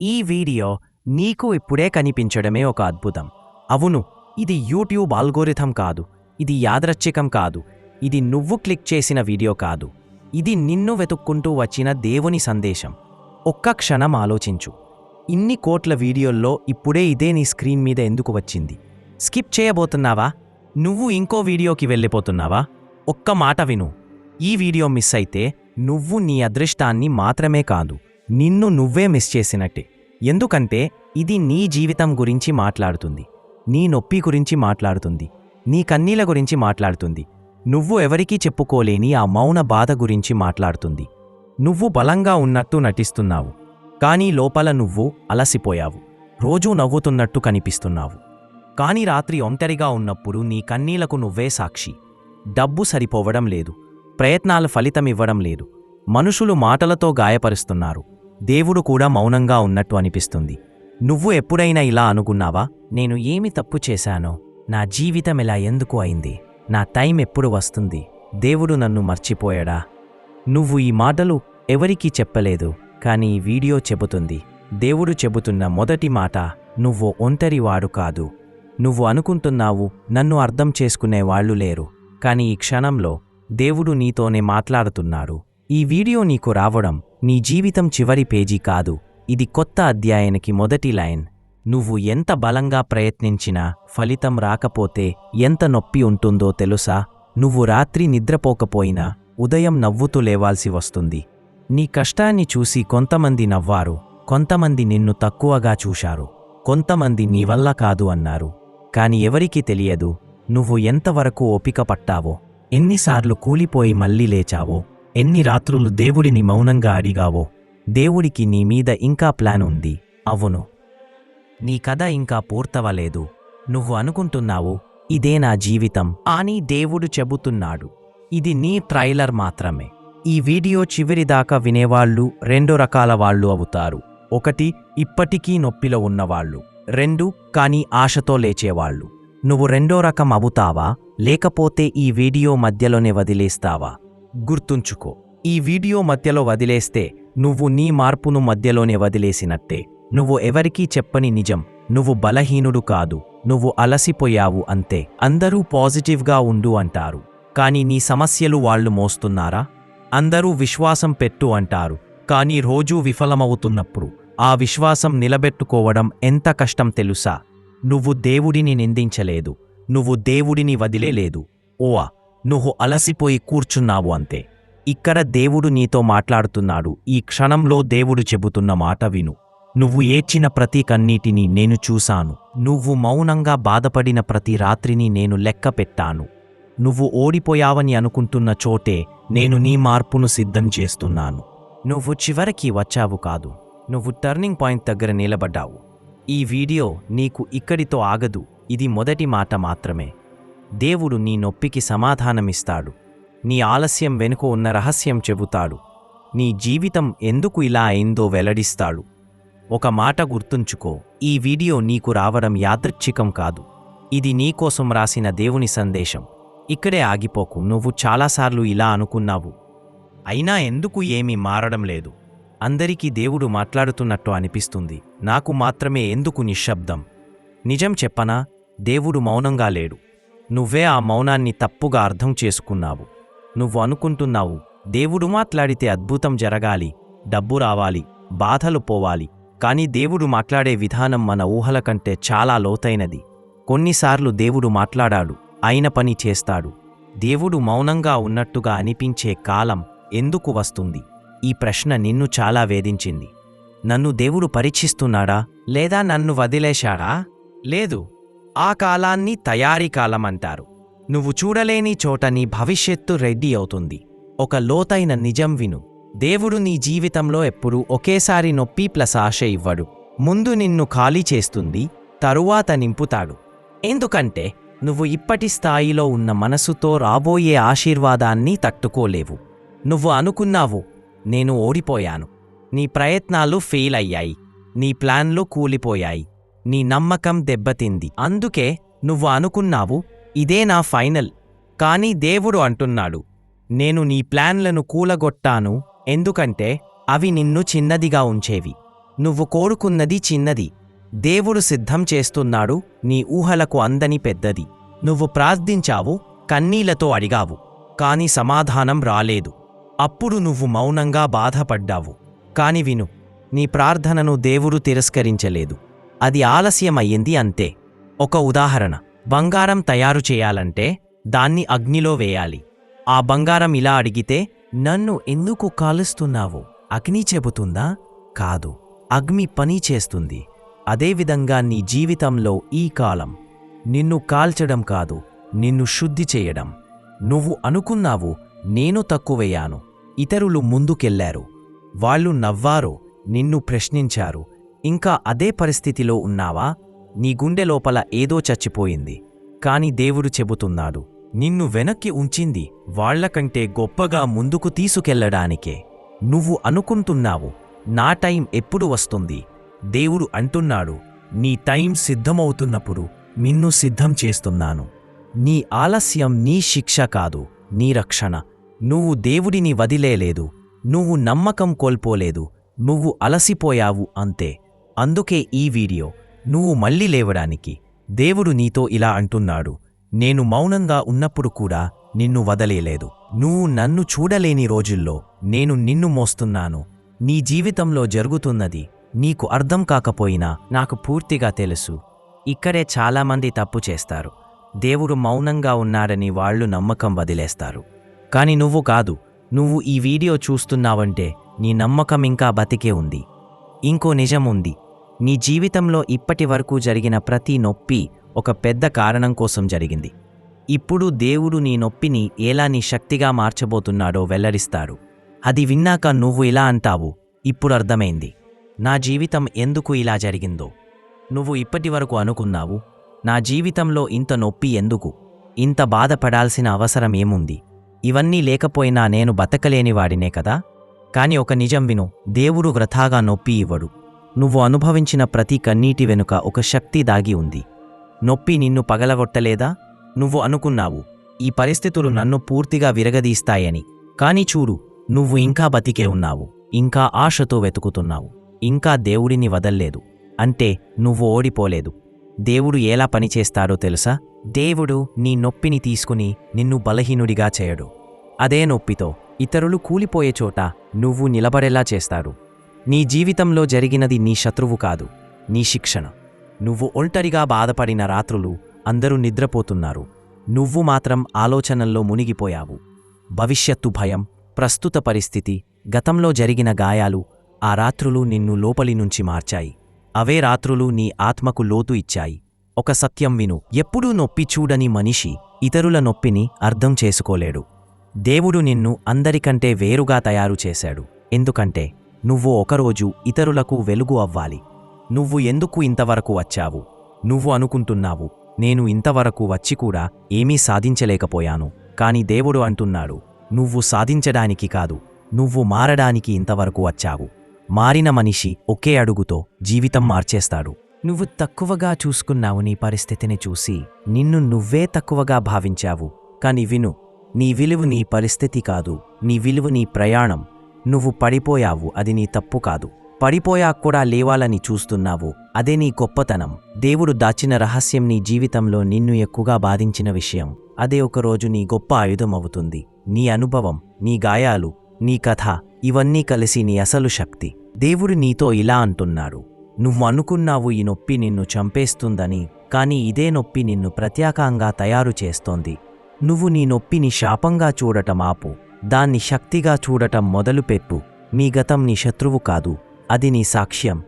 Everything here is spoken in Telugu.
ఈ వీడియో నీకు ఇప్పుడే కనిపించడమే ఒక అద్భుతం. అవును ఇది యూట్యూబ్ ఆల్గోరిథం కాదు ఇది యాదృచ్ఛికం కాదు ఇది నువ్వు క్లిక్ చేసిన వీడియో కాదు ఇది నిన్ను వెతుక్కుంటూ వచ్చిన దేవుని సందేశం. ఒక్క క్షణం ఆలోచించు. ఇన్ని కోట్ల వీడియోల్లో ఇప్పుడే ఇదే నీ స్క్రీన్ మీద ఎందుకు వచ్చింది? స్కిప్ చేయబోతున్నావా? నువ్వు ఇంకో వీడియోకి వెళ్ళిపోతున్నావా? ఒక్క మాట విను. ఈ వీడియో మిస్ అయితే నువ్వు నీ అదృష్టాన్ని మాత్రమే కాదు నిన్ను నువ్వే మిస్ చేసినట్టే. ఎందుకంటే ఇది నీ జీవితం గురించి మాట్లాడుతుంది. నీ నొప్పి గురించి మాట్లాడుతుంది. నీ కన్నీల గురించి మాట్లాడుతుంది. నువ్వు ఎవరికీ చెప్పుకోలేని ఆ మౌన బాధ గురించి మాట్లాడుతుంది. నువ్వు బలంగా ఉన్నట్టు నటిస్తున్నావు. కానీ లోపల నువ్వు అలసిపోయావు. రోజూ నవ్వుతున్నట్టు కనిపిస్తున్నావు. కానీ రాత్రి ఒంటరిగా ఉన్నప్పుడు నీ కన్నీలకు నువ్వే సాక్షి. డబ్బు సరిపోవడం లేదు. ప్రయత్నాలు ఫలితమివ్వడం లేదు. మనుషులు మాటలతో గాయపరుస్తున్నారు. దేవుడు కూడా మౌనంగా ఉన్నట్టు అనిపిస్తుంది. నువ్వు ఎప్పుడైనా ఇలా అనుకున్నావా? నేను ఏమి తప్పు చేశానో? నా జీవితం ఇలా ఎందుకు అయింది? నా టైం ఎప్పుడు వస్తుంది? దేవుడు నన్ను మర్చిపోయాడా? నువ్వు ఈ మాటలు ఎవరికీ చెప్పలేదు కానీ ఈ వీడియో చెబుతుంది. దేవుడు చెబుతున్న మొదటి మాట నువ్వు ఒంటరివాడు కాదు. నువ్వు అనుకుంటున్నావు నన్ను అర్థం చేసుకునే వాళ్ళు లేరు. కానీ ఈ క్షణంలో దేవుడు నీతోనే మాట్లాడుతున్నాడు. ఈ వీడియో నీకు రావడం నీ జీవితం చివరి పేజీ కాదు. ఇది కొత్త అధ్యాయానికి మొదటి లైన్. నువ్వు ఎంత బలంగా ప్రయత్నించినా ఫలితం రాకపోతే ఎంత నొప్పి ఉంటుందో తెలుసా? నువ్వు రాత్రి నిద్రపోకపోయినా ఉదయం నవ్వుతూ లేవాల్సి వస్తుంది. నీ కష్టాన్ని చూసి కొంతమంది నవ్వారు. కొంతమంది నిన్ను తక్కువగా చూశారు. కొంతమంది నీ వల్ల కాదు అన్నారు. కాని ఎవరికీ తెలియదు. నువ్వు ఎంతవరకు ఓపిక పట్టావో? ఎన్నిసార్లు కూలిపోయి మళ్ళీ లేచావో? ఎన్ని రాత్రులు దేవుడిని మౌనంగా అడిగావో? దేవుడికి నీ మీద ఇంకా ప్లాన్ ఉంది. అవును. నీ కథ ఇంకా పూర్తవలేదు. నువ్వు అనుకుంటున్నావు ఇదే నా జీవితం అని దేవుడు చెబుతున్నాడు. ఇది నీ ట్రైలర్ మాత్రమే. ఈ వీడియో చివరిదాకా వినేవాళ్ళు రెండు రకాల వాళ్ళు అవుతారు. ఒకటి ఇప్పటికీ నొప్పిలో ఉన్నవాళ్ళు. రెండు కానీ ఆశతో లేచేవాళ్ళు. నువ్వు రెండో రకం అవుతావా? లేకపోతే ఈ వీడియో మధ్యలోనే వదిలేస్తావా? గుర్తుంచుకో. ఈ వీడియో మధ్యలో వదిలేస్తే నువ్వు నీ మార్పును మధ్యలోనే వదిలేసినట్టే. నువ్వు ఎవరికీ చెప్పని నిజం నువ్వు బలహీనుడు కాదు నువ్వు అలసిపోయావు అంతే. అందరూ పాజిటివ్గా ఉండు అంటారు. కానీ నీ సమస్యలు వాళ్ళు మోస్తున్నారా? అందరూ విశ్వాసం పెట్టు అంటారు. కానీ రోజూ విఫలమవుతున్నప్పుడు ఆ విశ్వాసం నిలబెట్టుకోవడం ఎంత కష్టం తెలుసా? నువ్వు దేవుడిని నిందించలేదు. నువ్వు దేవుడిని వదిలేలేదు. ఓవా నువ్వు అలసిపోయి కూర్చున్నావు అంతే. ఇక్కడ దేవుడు నీతో మాట్లాడుతున్నాడు. ఈ క్షణంలో దేవుడు చెబుతున్న మాట విను. నువ్వు ఏడ్చిన ప్రతి కన్నీటిని నేను చూశాను. నువ్వు మౌనంగా బాధపడిన ప్రతి రాత్రిని నేను లెక్క పెట్టాను. నువ్వు ఓడిపోయావని అనుకుంటున్న చోటే నేను నీ మార్పును సిద్ధం చేస్తున్నాను. నువ్వు చివరికి వచ్చావు కాదు. నువ్వు టర్నింగ్ పాయింట్ దగ్గర నిలబడ్డావు. ఈ వీడియో నీకు ఇక్కడితో ఆగదు. ఇది మొదటి మాట మాత్రమే. దేవుడు నీ నొప్పికి సమాధానమిస్తాడు. నీ ఆలస్యం వెనుక ఉన్న రహస్యం చెబుతాడు. నీ జీవితం ఎందుకు ఇలా అయిందో వెల్లడిస్తాడు. ఒక మాట గుర్తుంచుకో. ఈ వీడియో నీకు రావడం యాదృచ్ఛికం కాదు. ఇది నీకోసం రాసిన దేవుని సందేశం. ఇక్కడే ఆగిపోకు. నువ్వు చాలాసార్లు ఇలా అనుకున్నావు. అయినా ఎందుకు ఏమీ మారడం లేదు? అందరికీ దేవుడు మాట్లాడుతున్నట్టు అనిపిస్తుంది. నాకు మాత్రమే ఎందుకు నిశ్శబ్దం? నిజం చెప్పనా? దేవుడు మౌనంగా లేడు. నువ్వే ఆ మౌనాన్ని తప్పుగా అర్థం చేసుకున్నావు. నువ్వు అనుకుంటున్నావు దేవుడు మాట్లాడితే అద్భుతం జరగాలి డబ్బు రావాలి బాధలు పోవాలి కానీ దేవుడు మాట్లాడే విధానం మన ఊహల కంటే చాలా లోతైనది. కొన్నిసార్లు దేవుడు మాట్లాడాడు అయిన పని చేస్తాడు. దేవుడు మౌనంగా ఉన్నట్టుగా అనిపించే కాలం ఎందుకు వస్తుంది? ఈ ప్రశ్న నిన్ను చాలా వేధించింది. నన్ను దేవుడు పరీక్షిస్తున్నాడా? లేదా నన్ను వదిలేశాడా? లేదు. ఆ కాలాన్ని తయారీ కాలం అంటారు నువ్వు చూడలేని చోట నీ భవిష్యత్తు రెడ్డి అవుతుంది. ఒక లోతైన నిజం విను. దేవుడు నీ జీవితంలో ఎప్పుడూ ఒకేసారి నొప్పి ప్లస్ ఆశ ఇవ్వడు. ముందు నిన్ను ఖాళీ చేస్తుంది తరువాత నింపుతాడు. ఎందుకంటే నువ్వు ఇప్పటి స్థాయిలో ఉన్న మనసుతో రాబోయే ఆశీర్వాదాన్ని తట్టుకోలేవు. నువ్వు అనుకున్నావు నేను ఓడిపోయాను. నీ ప్రయత్నాలు ఫెయిల్ అయ్యాయి నీ ప్లాన్లు కూలిపోయాయి. నీ నమ్మకం దెబ్బతింది. అందుకే నువ్వు అనుకున్నావు ఇదే నా ఫైనల్. కానీ దేవుడు అంటున్నాడు నేను నీ ప్లాన్లను కూలగొట్టాను ఎందుకంటే అవి నిన్ను చిన్నదిగా ఉంచేవి. నువ్వు కోరుకున్నది చిన్నది. దేవుడు సిద్ధం చేస్తున్నాడు నీ ఊహలకు అందని పెద్దది. నువ్వు ప్రార్థించావు కన్నీలతో అడిగావు కాని సమాధానం రాలేదు. అప్పుడు నువ్వు మౌనంగా బాధపడ్డావు. కాని విను నీ ప్రార్థనను దేవుడు తిరస్కరించలేదు. అది ఆలస్యమయ్యింది అంతే. ఒక ఉదాహరణ. బంగారం తయారు చేయాలంటే దాన్ని అగ్నిలో వేయాలి. ఆ బంగారం ఇలా అడిగితే నన్ను ఎందుకు కాలుస్తున్నావు? అగ్ని చెబుతుందా? కాదు. అగ్ని పని చేస్తుంది. అదేవిధంగా నీ జీవితంలో ఈ కాలం. నిన్ను కాల్చడం కాదు నిన్ను శుద్ధి చేయడం. నువ్వు అనుకున్నావు నేను తక్కువయ్యాను. ఇతరులు ముందుకెళ్ళారు. వాళ్ళు నవ్వారు నిన్ను ప్రశ్నించారు. ఇంకా అదే పరిస్థితిలో ఉన్నావా? నీ గుండె లోపల ఏదో చచ్చిపోయింది. కాని దేవుడు చెబుతున్నాడు నిన్ను వెనక్కి ఉంచింది వాళ్ళకంటే గొప్పగా ముందుకు తీసుకెళ్ళడానికే. నువ్వు అనుకుంటున్నావు నా టైం ఎప్పుడు వస్తుంది? దేవుడు అంటున్నాడు నీ టైం సిద్ధమవుతున్నప్పుడు నిన్ను సిద్ధం చేస్తున్నాను. నీ ఆలస్యం నీ శిక్ష కాదు నీ రక్షణ. నువ్వు దేవుడిని వదిలేలేదు నువ్వు నమ్మకం కోల్పోలేదు నువ్వు అలసిపోయావు అంతే. అందుకే ఈ వీడియో. నువ్వు మళ్ళీ లేవడానికి దేవుడు నీతో ఇలా అంటున్నాడు. నేను మౌనంగా ఉన్నప్పుడు కూడా నిన్ను వదలేలేదు. నువ్వు నన్ను చూడలేని రోజుల్లో నేను నిన్ను మోస్తున్నాను. నీ జీవితంలో జరుగుతున్నది నీకు అర్థం కాకపోయినా నాకు పూర్తిగా తెలుసు. ఇక్కడే చాలామంది తప్పు చేస్తారు. దేవుడు మౌనంగా ఉన్నాడని వాళ్ళు నమ్మకం వదిలేస్తారు. కాని నువ్వు కాదు. నువ్వు ఈ వీడియో చూస్తున్నావంటే నీ నమ్మకం ఇంకా బతికే ఉంది. ఇంకో నిజం ఉంది నీ జీవితంలో ఇప్పటి వరకు జరిగిన ప్రతి నొప్పి ఒక పెద్ద కారణం కోసం జరిగింది. ఇప్పుడు దేవుడు నీ నొప్పిని ఎలా నీ శక్తిగా మార్చబోతున్నాడో వెల్లడిస్తాడు. అది విన్నాక నువ్వు ఇలా అంటావు ఇప్పుడు అర్థమైంది. నా జీవితం ఎందుకు ఇలా జరిగిందో. నువ్వు ఇప్పటి వరకు అనుకున్నావు నా జీవితంలో ఇంత నొప్పి ఎందుకు? ఇంత బాధపడాల్సిన అవసరం ఏముంది? ఇవన్నీ లేకపోయినా నేను బతకలేని వాడినే కదా? కాని ఒక నిజం విను దేవుడు వృథాగా నొప్పి ఇవ్వడు. నువ్వు అనుభవించిన ప్రతి కన్నీటి వెనుక ఒక శక్తి దాగి ఉంది. నొప్పి నిన్ను పగలగొట్టలేదా? నువ్వు అనుకున్నావు ఈ పరిస్థితులు నన్ను పూర్తిగా విరగదీస్తాయని. కాని చూడు నువ్వు ఇంకా బతికే ఉన్నావు ఇంకా ఆశతో వెతుకుతున్నావు ఇంకా దేవుడిని వదల్లేదు. అంటే నువ్వు ఓడిపోలేదు. దేవుడు ఎలా పనిచేస్తాడో తెలుసా? దేవుడు నీ నొప్పిని తీసుకుని నిన్ను బలహీనుడిగా చేయడు. అదే నొప్పితో ఇతరులు కూలిపోయే చోట నువ్వు నిలబడేలా చేస్తాడు నీ జీవితంలో జరిగినది నీ శత్రువు కాదు నీ శిక్షణ. నువ్వు ఒంటరిగా బాధపడిన రాత్రులు అందరూ నిద్రపోతున్నారు. నువ్వు మాత్రం ఆలోచనల్లో మునిగిపోయావు. భవిష్యత్తు భయం ప్రస్తుత పరిస్థితి గతంలో జరిగిన గాయాలు ఆ రాత్రులు నిన్ను లోపలి నుంచి మార్చాయి. అవే రాత్రులు నీ ఆత్మకు లోతు ఇచ్చాయి. ఒక సత్యం విను ఎప్పుడూ నొప్పి చూడని మనిషి ఇతరుల నొప్పిని అర్థం చేసుకోలేడు. దేవుడు నిన్ను అందరికంటే వేరుగా తయారు చేశాడు. ఎందుకంటే నువ్వు ఒకరోజు ఇతరులకు వెలుగు అవ్వాలి. నువ్వు ఎందుకు ఇంతవరకు వచ్చావు? నువ్వు అనుకుంటున్నావు నేను ఇంతవరకు వచ్చి కూడా ఏమీ సాధించలేకపోయాను. కాని దేవుడు అంటున్నాడు నువ్వు సాధించడానికి కాదు నువ్వు మారడానికి ఇంతవరకు వచ్చావు. మారిన మనిషి ఒకే అడుగుతో జీవితం మార్చేస్తాడు. నువ్వు తక్కువగా చూసుకున్నావు నీ పరిస్థితిని చూసి నిన్ను నువ్వే తక్కువగా భావించావు. కాని విను నీ విలువ నీ పరిస్థితి కాదు నీ విలువ నీ ప్రయాణం. నువ్వు పడిపోయావు అది నీ తప్పు కాదు. పడిపోయాక కూడా లేవాలని చూస్తున్నావు అదే నీ గొప్పతనం. దేవుడు దాచిన రహస్యం నీ జీవితంలో నిన్ను ఎక్కువగా బాధించిన విషయం. అదే ఒకరోజు నీ గొప్ప ఆయుధం అవుతుంది నీ అనుభవం నీ గాయాలు నీ కథ ఇవన్నీ కలిసి నీ అసలు శక్తి. దేవుడు నీతో ఇలా అంటున్నాడు నువ్వు అనుకున్నావు ఈ నొప్పి నిన్ను చంపేస్తుందని కానీ ఇదే నొప్పి నిన్ను ప్రత్యేకంగా తయారు చేస్తోంది. నువ్వు నీ నొప్పిని శాపంగా చూడటం ఆపు. దాన్ని శక్తిగా చూడటం మొదలుపెట్టు. నీ గతం నీ శత్రువు కాదు. అది నీ సాక్ష్యం.